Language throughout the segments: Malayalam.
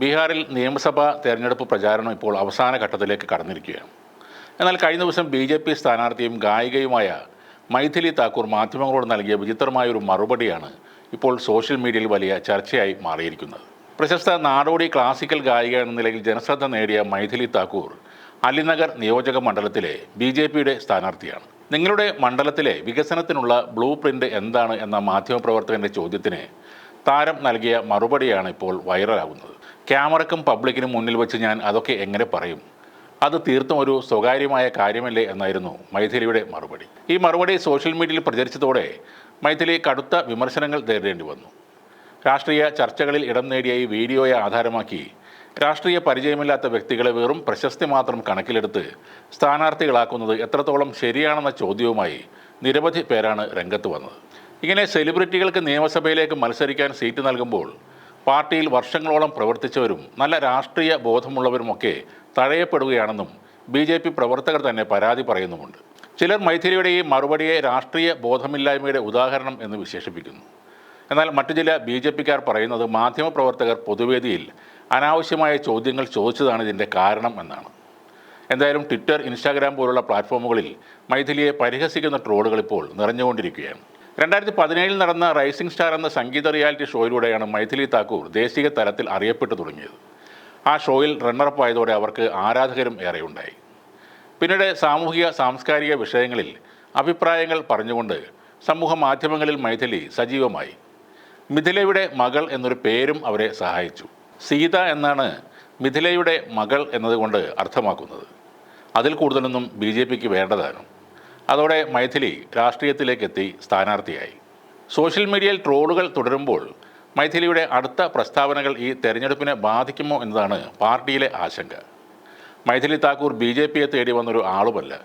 ബീഹാറിൽ നിയമസഭാ തെരഞ്ഞെടുപ്പ് പ്രചാരണം ഇപ്പോൾ അവസാന ഘട്ടത്തിലേക്ക് കടന്നിരിക്കുകയാണ്. എന്നാൽ കഴിഞ്ഞ ദിവസം ബി ജെ പി സ്ഥാനാർത്ഥിയും ഗായികയുമായ മൈഥിലി താക്കൂർ മാധ്യമങ്ങളോട് നൽകിയ വിചിത്രമായ വിചിത്രമായൊരു മറുപടിയാണ് ഇപ്പോൾ സോഷ്യൽ മീഡിയയിൽ വലിയ ചർച്ചയായി മാറിയിരിക്കുന്നത്. പ്രശസ്ത നാടോടി ക്ലാസിക്കൽ ഗായിക എന്ന നിലയിൽ ജനശ്രദ്ധ നേടിയ മൈഥിലി താക്കൂർ അലിനഗർ നിയോജക മണ്ഡലത്തിലെ ബി ജെ പിയുടെ സ്ഥാനാർത്ഥിയാണ്. നിങ്ങളുടെ മണ്ഡലത്തിലെ വികസനത്തിനുള്ള ബ്ലൂ പ്രിന്റ് എന്താണ് എന്ന മാധ്യമപ്രവർത്തകന്റെ ചോദ്യത്തിന് താരം നൽകിയ മറുപടിയാണ് ഇപ്പോൾ വൈറലാകുന്നത്. ക്യാമറക്കും പബ്ലിക്കിനും മുന്നിൽ വെച്ച് ഞാൻ അതൊക്കെ എങ്ങനെ പറയും? അത് തീർത്തും ഒരു സ്വകാര്യമായ കാര്യമല്ലേ എന്നായിരുന്നു മൈഥിലിയുടെ മറുപടി. ഈ മറുപടി സോഷ്യൽ മീഡിയയിൽ പ്രചരിച്ചതോടെ മൈഥിലി കടുത്ത വിമർശനങ്ങൾ നേരിടേണ്ടി വന്നു. രാഷ്ട്രീയ ചർച്ചകളിൽ ഇടം നേടിയ ഈ വീഡിയോയെ ആധാരമാക്കി രാഷ്ട്രീയ പരിചയമില്ലാത്ത വ്യക്തികളെ വെറും പ്രശസ്തി മാത്രം കണക്കിലെടുത്ത് സ്ഥാനാർത്ഥികളാക്കുന്നത് എത്രത്തോളം ശരിയാണെന്ന ചോദ്യവുമായി നിരവധി പേരാണ് രംഗത്ത് വന്നത്. ഇങ്ങനെ സെലിബ്രിറ്റികൾക്ക് നിയമസഭയിലേക്ക് മത്സരിക്കാൻ സീറ്റ് നൽകുമ്പോൾ പാർട്ടിയിൽ വർഷങ്ങളോളം പ്രവർത്തിച്ചവരും നല്ല രാഷ്ട്രീയ ബോധമുള്ളവരുമൊക്കെ തഴയപ്പെടുകയാണെന്നും ബി ജെ പി പ്രവർത്തകർ തന്നെ പരാതി പറയുന്നുമുണ്ട്. ചിലർ മൈഥിലിയുടെ ഈ മറുപടിയെ രാഷ്ട്രീയ ബോധമില്ലായ്മയുടെ ഉദാഹരണം എന്ന് വിശേഷിപ്പിക്കുന്നു. എന്നാൽ മറ്റു ചില ബി ജെ പിക്കാർ പറയുന്നത് മാധ്യമപ്രവർത്തകർ പൊതുവേദിയിൽ അനാവശ്യമായ ചോദ്യങ്ങൾ ചോദിച്ചതാണ് ഇതിന്റെ കാരണം എന്നാണ്. എന്തായാലും ട്വിറ്റർ ഇൻസ്റ്റാഗ്രാം പോലുള്ള പ്ലാറ്റ്ഫോമുകളിൽ മൈഥിലിയെ പരിഹസിക്കുന്ന ട്രോളുകൾ ഇപ്പോൾ നിറഞ്ഞുകൊണ്ടിരിക്കുകയാണ്. രണ്ടായിരത്തി പതിനേഴിൽ നടന്ന റൈസിംഗ് സ്റ്റാർ എന്ന സംഗീത റിയാലിറ്റി ഷോയിലൂടെയാണ് മൈഥിലി താക്കൂർ ദേശീയ തലത്തിൽ അറിയപ്പെട്ടു തുടങ്ങിയത്. ആ ഷോയിൽ റണ്ണറപ്പ് ആയതോടെ അവർക്ക് ആരാധകരും ഏറെയുണ്ടായി. പിന്നീട് സാമൂഹിക സാംസ്കാരിക വിഷയങ്ങളിൽ അഭിപ്രായങ്ങൾ പറഞ്ഞുകൊണ്ട് സമൂഹ മാധ്യമങ്ങളിൽ മൈഥിലി സജീവമായി. മിഥിലയുടെ മകൾ എന്നൊരു പേരും അവരെ സഹായിച്ചു. സീത എന്നാണ് മിഥിലയുടെ മകൾ എന്നതുകൊണ്ട് അർത്ഥമാക്കുന്നത്. അതിൽ കൂടുതലൊന്നും ബി ജെ പിക്ക് വേണ്ടതാനും അതോടെ മൈഥിലി രാഷ്ട്രീയത്തിലേക്കെത്തി സ്ഥാനാർത്ഥിയായി. സോഷ്യൽ മീഡിയയിൽ ട്രോളുകൾ തുടരുമ്പോൾ മൈഥിലിയുടെ അടുത്ത പ്രസ്താവനകൾ ഈ തെരഞ്ഞെടുപ്പിനെ ബാധിക്കുമോ എന്നതാണ് പാർട്ടിയിലെ ആശങ്ക. മൈഥിലി താക്കൂർ ബി ജെ പിയെ തേടി വന്നൊരു ആളുമല്ല.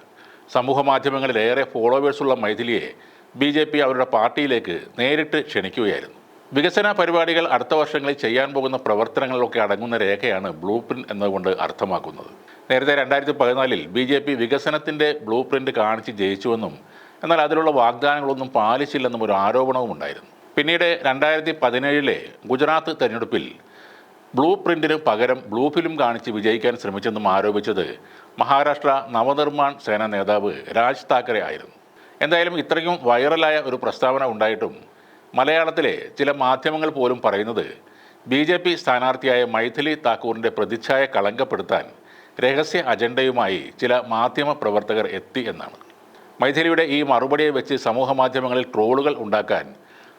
സമൂഹ മാധ്യമങ്ങളിൽ ഏറെ ഫോളോവേഴ്സുള്ള മൈഥിലിയെ ബി ജെ പി അവരുടെ പാർട്ടിയിലേക്ക് നേരിട്ട് ക്ഷണിക്കുകയായിരുന്നു. വികസന പരിപാടികൾ അടുത്ത വർഷങ്ങളിൽ ചെയ്യാൻ പോകുന്ന പ്രവർത്തനങ്ങളിലൊക്കെ അടങ്ങുന്ന രേഖയാണ് ബ്ലൂ പ്രിന്റ് എന്നതുകൊണ്ട് അർത്ഥമാക്കുന്നത്. നേരത്തെ രണ്ടായിരത്തി പതിനാലിൽ ബി ജെ പി വികസനത്തിന്റെ ബ്ലൂ പ്രിന്റ് കാണിച്ച് ജയിച്ചുവെന്നും എന്നാൽ അതിലുള്ള വാഗ്ദാനങ്ങളൊന്നും പാലിച്ചില്ലെന്നും ഒരു ആരോപണവും ഉണ്ടായിരുന്നു. പിന്നീട് രണ്ടായിരത്തി പതിനേഴിലെ ഗുജറാത്ത് തെരഞ്ഞെടുപ്പിൽ ബ്ലൂ പ്രിന്റിന് പകരം ബ്ലൂ ഫിലിം കാണിച്ച് വിജയിക്കാൻ ശ്രമിച്ചെന്നും ആരോപിച്ചത് മഹാരാഷ്ട്ര നവനിർമ്മാൺ സേന നേതാവ് രാജ് താക്കറെ ആയിരുന്നു. എന്തായാലും ഇത്രയും വൈറലായ ഒരു പ്രസ്താവന ഉണ്ടായിട്ടും മലയാളത്തിലെ ചില മാധ്യമങ്ങൾ പോലും പറയുന്നത് ബി ജെ പി സ്ഥാനാർത്ഥിയായ മൈഥിലി താക്കൂറിന്റെ പ്രതിച്ഛായ കളങ്കപ്പെടുത്താൻ രഹസ്യ അജണ്ടയുമായി ചില മാധ്യമ പ്രവർത്തകർ എത്തി എന്നാണ്. മൈഥിലിയുടെ ഈ മറുപടിയെ വെച്ച് സമൂഹ മാധ്യമങ്ങളിൽ ട്രോളുകൾ ഉണ്ടാക്കാൻ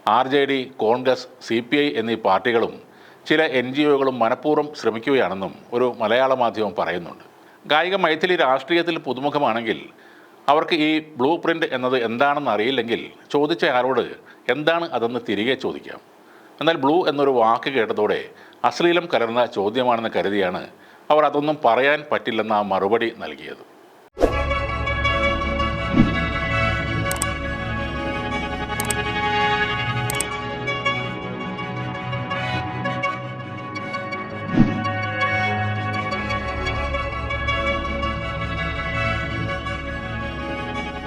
R J D Congress C P I എന്നീ പാർട്ടികളും ചില എൻ ജി ഒകളും മനഃപൂർവം ശ്രമിക്കുകയാണെന്നും ഒരു മലയാള മാധ്യമം പറയുന്നുണ്ട്. ഗായിക മൈഥിലി രാഷ്ട്രീയത്തിൽ പുതുമുഖമാണെങ്കിൽ അവർക്ക് ഈ ബ്ലൂ പ്രിന്റ് എന്നത് എന്താണെന്ന് അറിയില്ലെങ്കിൽ ചോദിച്ച ആരോട് എന്താണ് അതെന്ന് തിരികെ ചോദിക്കാം. എന്നാൽ ബ്ലൂ എന്നൊരു വാക്ക് കേട്ടതോടെ അശ്ലീലം കലർന്ന ചോദ്യമാണെന്ന് കരുതിയാണ് അവർ അതൊന്നും പറയാൻ പറ്റില്ലെന്ന ആ മറുപടി നൽകിയത്